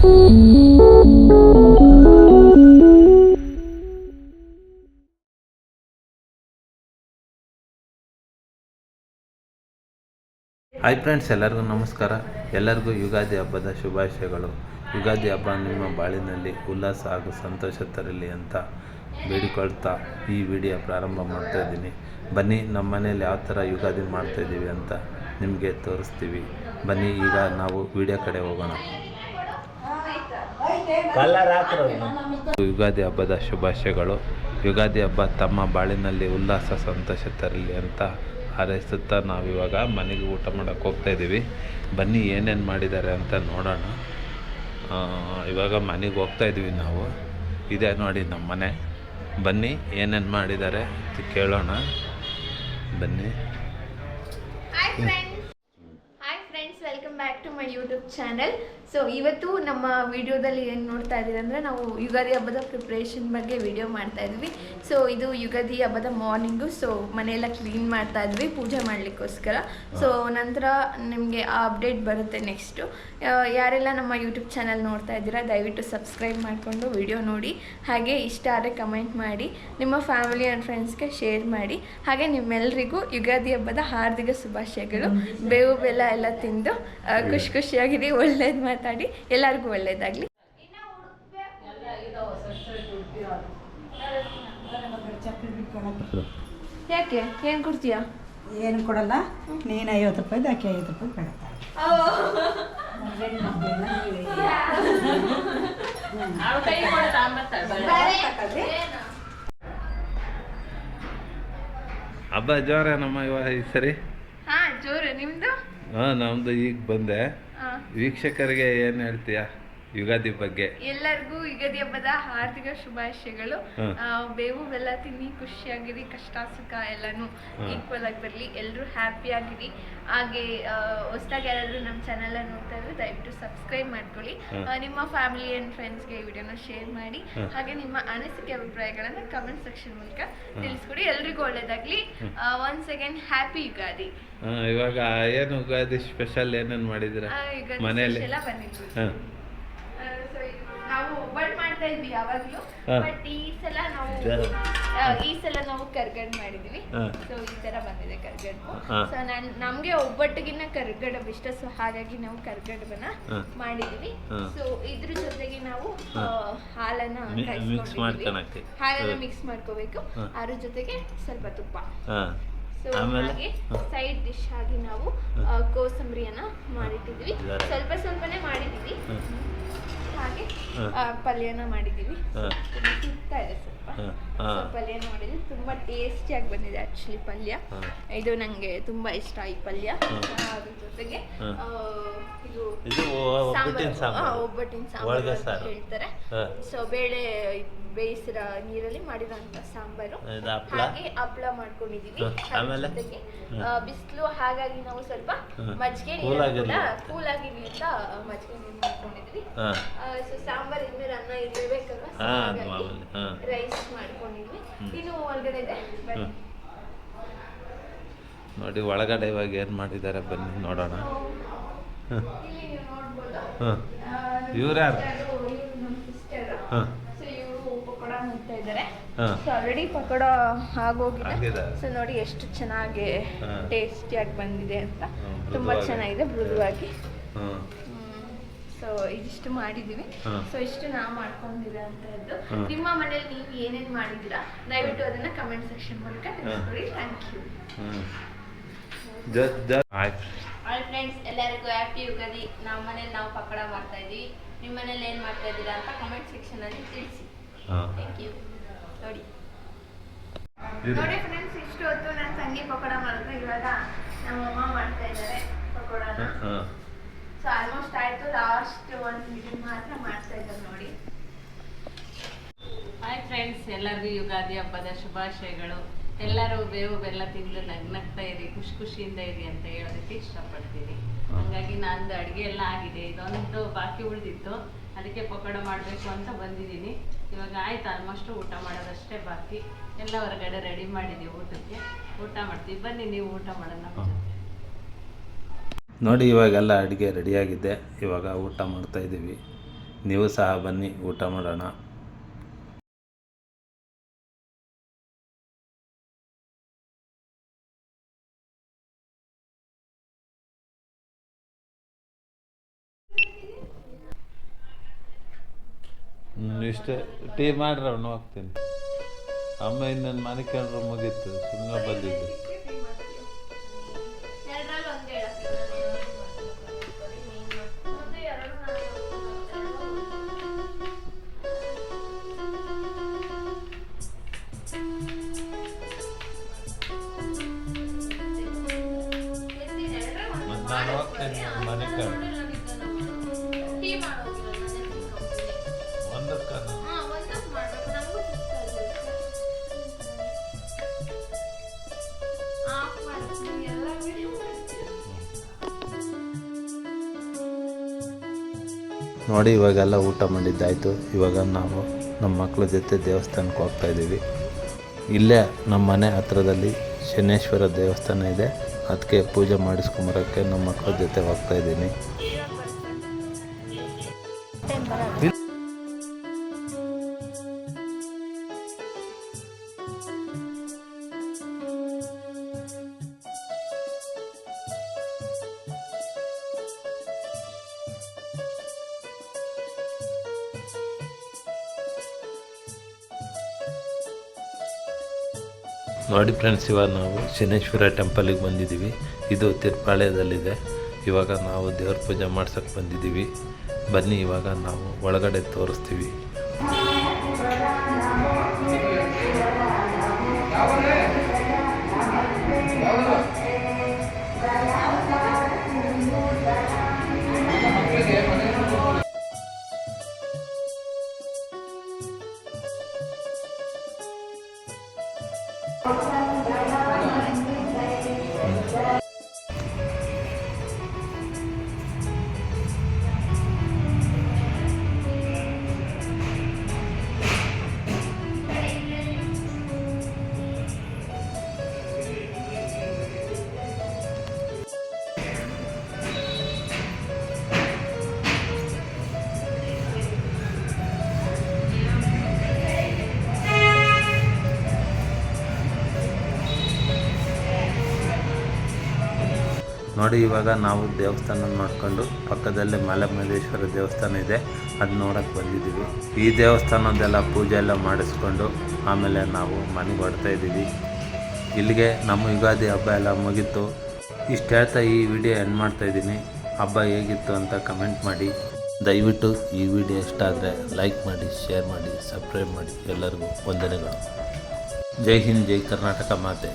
Hi friends ಎಲ್ಲರಿಗೂ ನಮಸ್ಕಾರ. ಎಲ್ಲರಿಗೂ ಯುಗಾದಿ ಹಬ್ಬದ ಶುಭಾಶಯಗಳು. ಯುಗಾದಿ ಹಬ್ಬ ನಿಮ್ಮ ಬಾಳಿನಲ್ಲಿ ಉಲ್ಲಾಸ ಹಾಗೂ ಸಂತೋಷ ತರಲಿ ಅಂತ ಬೇಡಿಕೊಳ್ತಾ ಈ ವಿಡಿಯೋ ಪ್ರಾರಂಭ ಮಾಡ್ತಾ ಇದ್ದೀನಿ. ಬನ್ನಿ, ನಮ್ಮ ಮನೇಲಿ ಯಾವ ಥರ ಯುಗಾದಿ ಮಾಡ್ತಾಯಿದ್ದೀವಿ ಅಂತ ನಿಮಗೆ ತೋರಿಸ್ತೀವಿ. ಬನ್ನಿ, ಈಗ ನಾವು ವಿಡಿಯೋ ಕಡೆ ಹೋಗೋಣ. ಯುಗಾದಿ ಹಬ್ಬದ ಶುಭಾಶಯಗಳು. ಯುಗಾದಿ ಹಬ್ಬ ತಮ್ಮ ಬಾಳಿನಲ್ಲಿ ಉಲ್ಲಾಸ ಸಂತೋಷ ತರಲಿ ಅಂತ ಹಾರೈಸುತ್ತಾ ನಾವಿವಾಗ ಮನೆಗೆ ಊಟ ಮಾಡೋಕ್ಕೆ ಹೋಗ್ತಾ ಇದ್ದೀವಿ. ಬನ್ನಿ ಏನೇನು ಮಾಡಿದ್ದಾರೆ ಅಂತ ನೋಡೋಣ. ಆ, ಇವಾಗ ಮನೆಗೆ ಹೋಗ್ತಾ ಇದ್ದೀವಿ ನಾವು. ಇದೆ ನೋಡಿ ನಮ್ಮ ಮನೆ. ಬನ್ನಿ ಏನೇನು ಮಾಡಿದ್ದಾರೆ ಅಂತ ಕೇಳೋಣ. ಬನ್ನಿ. Hi friends hi friends welcome back to my YouTube channel so ಇವತ್ತು ನಮ್ಮ ವಿಡಿಯೋದಲ್ಲಿ ಏನು ನೋಡ್ತಾ ಇದ್ದೀವಿ ಅಂದರೆ ನಾವು ಯುಗಾದಿ ಹಬ್ಬದ ಪ್ರಿಪ್ರೇಷನ್ ಬಗ್ಗೆ ವಿಡಿಯೋ ಮಾಡ್ತಾ ಇದ್ವಿ. ಸೊ ಇದು ಯುಗಾದಿ ಹಬ್ಬದ ಮಾರ್ನಿಂಗು ಸೊ ಮನೆಯೆಲ್ಲ ಕ್ಲೀನ್ ಮಾಡ್ತಾ ಇದ್ವಿ ಪೂಜೆ ಮಾಡಲಿಕ್ಕೋಸ್ಕರ. ಸೊ ನಂತರ ನಿಮಗೆ ಆ ಅಪ್ಡೇಟ್ ಬರುತ್ತೆ ನೆಕ್ಸ್ಟು ಯಾರೆಲ್ಲ ನಮ್ಮ ಯೂಟ್ಯೂಬ್ ಚಾನಲ್ ನೋಡ್ತಾ ಇದ್ದೀರಾ ದಯವಿಟ್ಟು ಸಬ್ಸ್ಕ್ರೈಬ್ ಮಾಡಿಕೊಂಡು ವಿಡಿಯೋ ನೋಡಿ. ಹಾಗೆ ಇಷ್ಟ ಆದರೆ ಕಮೆಂಟ್ ಮಾಡಿ ನಿಮ್ಮ ಫ್ಯಾಮಿಲಿ ಆ್ಯಂಡ್ ಫ್ರೆಂಡ್ಸ್ಗೆ ಶೇರ್ ಮಾಡಿ. ಹಾಗೆ ನಿಮ್ಮೆಲ್ಲರಿಗೂ ಯುಗಾದಿ ಹಬ್ಬದ ಹಾರ್ದಿಕ ಶುಭಾಶಯಗಳು. ಬೇವು ಬೆಲ್ಲ ಎಲ್ಲ ತಿಂದು ಖುಷಿ ಖುಷಿಯಾಗಿರಿ ಒಳ್ಳೇದು ಮಾತಾಡಿ ಎಲ್ಲರಿಗೂ ಒಳ್ಳೇದಾಗ್ಲಿ. ಯಾಕೆ? ಏನು ಕೊಡ್ತೀಯಾ? ಏನು ಕೊಡಲ್ಲ. ನೀನು ಐವತ್ತು ರೂಪಾಯಿ ಆಕೆ ಐವತ್ತು ರೂಪಾಯಿ ಕೊಡತ್ತ. ಹಬ್ಬ ಜೋರ ನಮ್ಮ ಇವಾಗ ಈ ಸರಿ? ಹಾ ಜೋರು. ನಿಮ್ದು? ಹಾ ನಮ್ದು ಈಗ ಬಂದೆ. ವೀಕ್ಷಕರಿಗೆ ಏನು ಹೇಳ್ತೀಯಾ? ಯುಗಾದಿ ಬಗ್ಗೆ. ಎಲ್ಲರಿಗೂ ಯುಗಾದಿ ಹಬ್ಬದ ಹಾರ್ದಿಕ ಶುಭಾಶಯಗಳು. ಬೇವು ಬೆಲ್ಲ ತಿನ್ನಿ ಖುಷಿಯಾಗಿರಿ ಕಷ್ಟ ಸುಖ ಎಲ್ಲಾನು. ಈಕ್ವಲ್ ಆಗಿ ಬರಲಿ. ಎಲ್ಲರೂ ಹ್ಯಾಪಿ ಆಗಿರಿ. ಹಾಗೆ ಹೊಸದಾಗಿ ಯಾರಾದರೂ ನಮ್ಮ ಚಾನೆಲ್ ನೋಡ್ತಾ ಇದ್ರೆ ದಯವಿಟ್ಟು ಸಬ್ಸ್ಕ್ರೈಬ್ ಮಾಡ್ಕೊಳ್ಳಿ. ನಿಮ್ಮ ಫ್ಯಾಮಿಲಿ ಆ್ಯಂಡ್ ಫ್ರೆಂಡ್ಸ್ಗೆ ಈ ವಿಡಿಯೋನ ಶೇರ್ ಮಾಡಿ. ಹಾಗೆ ನಿಮ್ಮ ಅನಿಸಿಕೆ ಅಭಿಪ್ರಾಯಗಳನ್ನು ಕಮೆಂಟ್ ಸೆಕ್ಷನ್ ಮೂಲಕ ತಿಳಿಸ್ಕೊಡಿ. ಎಲ್ರಿಗೂ ಒಳ್ಳೇದಾಗ್ಲಿ. One second happy Ugadi. ಇವಾಗ ಏನು ಯುಗಾದಿ ಸ್ಪೆಷಲ್ ಏನೇನು ಮಾಡಿದ್ರೆ ಮನೆಯಲ್ಲಿ ಎಲ್ಲ ಬಂದಿದ್ವಿ ಹಾಂ ಆ, so ಇದು ನಾವು ಒಬ್ಬಟ್ಟು ಮಾಡ್ತಾ ಇದ್ವಿ ಯಾವಾಗ್ಲೂ ಬಟ್ ಈ ಸಲ ನಾವು. ಆ, ಈ ಸಲ ನಾವು ಕರ್ಗಡ್ ಮಾಡಿದ್ವಿ ಹಾ. ಸೊ ಈ ತರ ಬಂದಿದೆ ಕರ್ಗಡ್ ಹಾ. ಸೊ ನಾನ್ ನಮ್ಗೆ ಒಬ್ಬಟ್ಟಿಗಿನ್ನ ಕರ್ಗಡ ಇಷ್ಟ ಸೊ ಹಾಗಾಗಿ ನಾವು ಕರ್ಗಡವನ್ನ ಹಾ. ಮಾಡಿದೀವಿ ಹಾ. ಸೊ ಇದ್ರ ಜೊತೆಗೆ ನಾವು ಹಾ. ಹಾಲನ್ನ ಮಿ- ಕಾಯ್ಸ್ಕೊಂಡಿದೀವಿ. mix ಮಾಡ್ಕೊಳಕ್ಕೆ. ಹಾಲನ್ನ ಹಾ. ಮಿಕ್ಸ್ ಮಾಡ್ಕೋಬೇಕು ಹಾ. ಅದ್ರ ಜೊತೆಗೆ ಸ್ವಲ್ಪ ತುಪ್ಪ ಹಾಂ ಸೊ ಆಮೇಲೆ? ಹಾಗೆ ಹಾ. ಸೈಡ್ ಡಿಶ್ ಆಗಿ ನಾವು ಹಾ. ಆ, ಕೋಸಂಬರಿಯನ್ನ ಮಾಡಿಟ್ಟಿದ್ವಿ. ಸ್ವಲ್ಪ ಸ್ವಲ್ಪನೇ ಮಾಡಿದ್ವಿ. ಹಾಗೆ ಪಲ್ಯನ ಮಾಡಿದೀವಿ ಸುತ್ತಾ ಇದೆ ಸ್ವಲ್ಪ. ಪಲ್ಯನ ಮಾಡಿದ್ವಿ ತುಂಬಾ ಟೇಸ್ಟಿಯಾಗಿ ಬಂದಿದೆ ಆಕ್ಚುಲಿ ಪಲ್ಯ. ಇದು ನಂಗೆ ತುಂಬಾ ಇಷ್ಟ ಈ ಪಲ್ಯ. ಅದ್ರ ಜೊತೆಗೆ ಆ, ಇದು ಒಬ್ಬಟ್ಟಿನ ಸಾಂಬಾರು. ಹೇಳ್ತಾರೆ. ಸೊ ಬೇಳೆ ಬೇಯಿಸಿದ ನೀರಲ್ಲಿ ಮಾಡಿರೋಂಥ ಸಾಂಬಾರು. ಇದು ಹಪ್ಳ. ಹಾಗೆ ಹಪ್ಳ ಮಾಡ್ಕೊಂಡಿದೀವಿ. ಹಾ, ಆಮೇಲೆ? ಬಿಸಿಲು ಹಾಗಾಗಿ ನಾವು ಸ್ವಲ್ಪ ಮಜ್ಜಿಗೆ Cool ನೀರನ್ನ ಆಗಿರ್ಲಿ ಅಂತ. ಕೂಲ್ ಆಗಿರ್ಲಿ ಅಂತ ಮಜ್ಜಿಗೆ ನೀರು ಮಾಡ್ಕೊಂಡಿದ್ವಿ. ಹಾಂ. ಸೊ ಸಾಂಬಾರ್ ಇದ್ಮೇಲೆ ಅನ್ನ ಇರಬೇಕಲ್ವಾ ಹಾ, ಹಾಗಾಗಿ ಮಾಮೂಲಿ, ಹಾ. ರೈಸ್ ಮಾಡ್ಕೊಂಡಿದ್ವಿ. ಹ್ಮ್. ಇನ್ನು ಒಳಗಡೆ ಇದೆ. ಬನ್ನಿ. ಹ್ಮ್. ನೋಡಿ ಒಳಗಡೆ ಇವಾಗ ಏನು ಮಾಡಿದ್ದಾರೆ ಬನ್ನಿ ನೋಡೋಣ. ಇಲ್ಲಿ ನೀವು ನೋಡ್ಬೋದು? ಹಾಂ ಆ, ನಮ್ಮ ಇವ್ರ್ಯಾರು? ಇವ್ರು ನಮ್ಮ ಸಿಸ್ಟರ್ ಹಾಂ ಸೊ ಇವರು ಪಕೋಡ ಮಾಡ್ತಾ ಇದ್ದಾರೆ ಹಾ. ಸೊ ಆಲ್ರೆಡಿ ಪಕೋಡ ಆಗೋಗಿದೆ. ಸೊ ನೋಡಿ ಎಷ್ಟು ಚೆನ್ನಾಗಿ ಟೇಸ್ಟಿ ಟೇಸ್ಟಿಯಾಗಿ ಬಂದಿದೆ ಅಂತ. ತುಂಬಾ ಚೆನ್ನಾಗಿದೆ ಮೃದುವಾಗಿ. ಸೊ ಇದಿಷ್ಟು ಮಾಡಿದೀವಿ ಸೊ ಇಷ್ಟು ನಾವು ಮಾಡ್ಕೊಂಡಿರೋಂಥದ್ದು ಹಾ. ನಿಮ್ಮ ಮನೇಲಿ ನೀವು ಏನೇನ್ ಮಾಡಿದ್ದೀರಾ? ದಯವಿಟ್ಟು ಅದನ್ನ ಕಮೆಂಟ್ ಸೆಕ್ಷನ್ ಮೂಲಕ ತಿಳಿಸ್ಕೊಡಿ. ಥ್ಯಾಂಕ್ ಯು ಆಲ್ ಫ್ರೆಂಡ್ಸ್ ಎಲ್ಲರಿಗೂ ಹ್ಯಾಪಿ ಯುಗಾದಿ. ನಮ್ಮ ಮನೇಲಿ ನಾವು ಪಕೋಡ ಮಾಡ್ತಾ ಇದೀವಿ ನಿಮ್ಮ ಮನೇಲಿ ಏನು ಮಾಡ್ತಾ ಇದ್ದೀರಾ ಅಂತ ಕಮೆಂಟ್ ಸೆಕ್ಷನ್ ಅಲ್ಲಿ ತಿಳಿಸಿ. ಥ್ಯಾಂಕ್ ಯು ನೋಡಿ. ನೋಡಿ ಫ್ರೆಂಡ್ಸ್ ಇಷ್ಟು ಹೊತ್ತು ನಾನು ತಂಗಿ ಪಕೋಡ ಮಾಡಿದ್ರು ಇವಾಗ ನಮ್ಮ ಅಮ್ಮ ಮಾಡ್ತಾ ಇದ್ದಾರೆ ಪಕೋಡನ. ಹಾಂ ಸೊ ಆಲ್ಮೋಸ್ಟ್ ಆಯ್ತು. ಲಾಸ್ಟ್ ಒಂದು ಇದು ಮಾತ್ರ ಮಾಡ್ತಾ ಇದ್ದಾರೆ ನೋಡಿ. ಹಾಯ್ ಫ್ರೆಂಡ್ಸ್ ಎಲ್ಲರಿಗೂ ಯುಗಾದಿ ಹಬ್ಬದ ಶುಭಾಶಯಗಳು. ಎಲ್ಲರೂ ಬೇವು ಬೆಲ್ಲ ತಿಂದು ನಗ್ನಗ್ತಾ ಇರಿ ಖುಷಿ ಖುಷಿಯಿಂದ ಇರಿ ಅಂತ ಹೇಳೋದಕ್ಕೆ ಇಷ್ಟಪಡ್ತೀನಿ. ಹಾಗಾಗಿ ನಂದು ಅಡುಗೆ ಎಲ್ಲ ಆಗಿದೆ. ಇದೊಂದು ಬಾಕಿ ಉಳಿದಿತ್ತು. ಅದಕ್ಕೆ ಪಕೋಡ ಮಾಡಬೇಕು ಅಂತ ಬಂದಿದ್ದೀನಿ. ಇವಾಗ ಆಯ್ತು ಆಲ್ಮೋಸ್ಟ್ ಊಟ ಮಾಡೋದಷ್ಟೇ ಬಾಕಿ. ಎಲ್ಲ ಹೊರಗಡೆ ರೆಡಿ ಮಾಡಿದೀವಿ ಊಟಕ್ಕೆ. ಊಟ ಮಾಡ್ತೀವಿ. ಬನ್ನಿ, ನೀವು ಊಟ ಮಾಡೋಣ ನೋಡಿ, ಇವಾಗೆಲ್ಲ ಅಡುಗೆ ರೆಡಿಯಾಗಿದೆ ಇವಾಗ ಊಟ ಮಾಡ್ತಾಯಿದ್ದೀವಿ ನೀವು ಸಹ ಬನ್ನಿ, ಊಟ ಮಾಡೋಣ. ಇಷ್ಟೇ ಟೀ ಮಾಡ್ರಿ ಅವನು ಹೋಗ್ತೀನಿ. ಅಮ್ಮ ಇನ್ನೊಂದು ಮನೆ ಕೇಳ್ರೆ ಮುಗೀತು ಸುಮ್ಮನೆ ಬಂದಿದ್ದು. ನಾನು ಹೋಗ್ತೇನೆ ಮನೆ ಕೇಳಿ ನೋಡಿ, ಇವಾಗೆಲ್ಲ ಊಟ ಮಾಡಿದ್ದಾಯಿತು. ಇವಾಗ ನಾವು ನಮ್ಮ ಮಕ್ಕಳ ಜೊತೆ ದೇವಸ್ಥಾನಕ್ಕೆ ಹೋಗ್ತಾ ಇದ್ದೀವಿ. ಇಲ್ಲೇ ನಮ್ಮ ಮನೆ ಹತ್ರದಲ್ಲಿ ಶನೇಶ್ವರ ದೇವಸ್ಥಾನ ಇದೆ. ಅದಕ್ಕೆ ಪೂಜೆ ಮಾಡಿಸ್ಕೊಂಬರೋಕ್ಕೆ ನಮ್ಮ ಮಕ್ಕಳ ಜೊತೆ ಹೋಗ್ತಾ ನೋಡಿ ಫ್ರೆಂಡ್ಸ್ ಇವಾಗ ನಾವು ಶನೇಶ್ವರ ಟೆಂಪಲಿಗೆ ಬಂದಿದ್ದೀವಿ. ಇದು ತಿರುಪಾಳ್ಯದಲ್ಲಿದೆ. ಇವಾಗ ನಾವು ದೇವ್ರ ಪೂಜೆ ಮಾಡ್ಸೋಕ್ಕೆ ಬಂದಿದ್ದೀವಿ. ಬನ್ನಿ, ಇವಾಗ ನಾವು ಒಳಗಡೆ ತೋರಿಸ್ತೀವಿ. ನೋಡಿ, ಇವಾಗ ನಾವು ದೇವಸ್ಥಾನ ನೋಡಿಕೊಂಡು ಪಕ್ಕದಲ್ಲೇ ಮಲೆಮಹದೇಶ್ವರ ದೇವಸ್ಥಾನ ಇದೆ. ಅದು ನೋಡೋಕ್ಕೆ ಬಂದಿದ್ದೀವಿ. ಈ ದೇವಸ್ಥಾನದೆಲ್ಲ ಪೂಜೆ ಎಲ್ಲ ಮಾಡಿಸ್ಕೊಂಡು ಆಮೇಲೆ ನಾವು ಮನೆಗೆ ಹೊಡ್ತಾ ಇದ್ದೀವಿ. ಇಲ್ಲಿಗೆ ನಮ್ಮ ಯುಗಾದಿ ಹಬ್ಬ ಎಲ್ಲ ಮುಗೀತು. ಇಷ್ಟು ಹೇಳ್ತಾ ಈ ವಿಡಿಯೋ ಎಂಡ್ ಮಾಡ್ತಾ ಇದ್ದೀನಿ. ಹಬ್ಬ ಹೇಗಿತ್ತು ಅಂತ ಕಮೆಂಟ್ ಮಾಡಿ. ದಯವಿಟ್ಟು ಈ ವಿಡಿಯೋ ಇಷ್ಟ ಆದರೆ ಲೈಕ್ ಮಾಡಿ ಶೇರ್ ಮಾಡಿ ಸಬ್ಸ್ಕ್ರೈಬ್ ಮಾಡಿ ಎಲ್ಲರಿಗೂ ವಂದನೆಗಳು. ಜೈ ಹಿಂದ್, ಜೈ ಕರ್ನಾಟಕ ಮಾತೆ.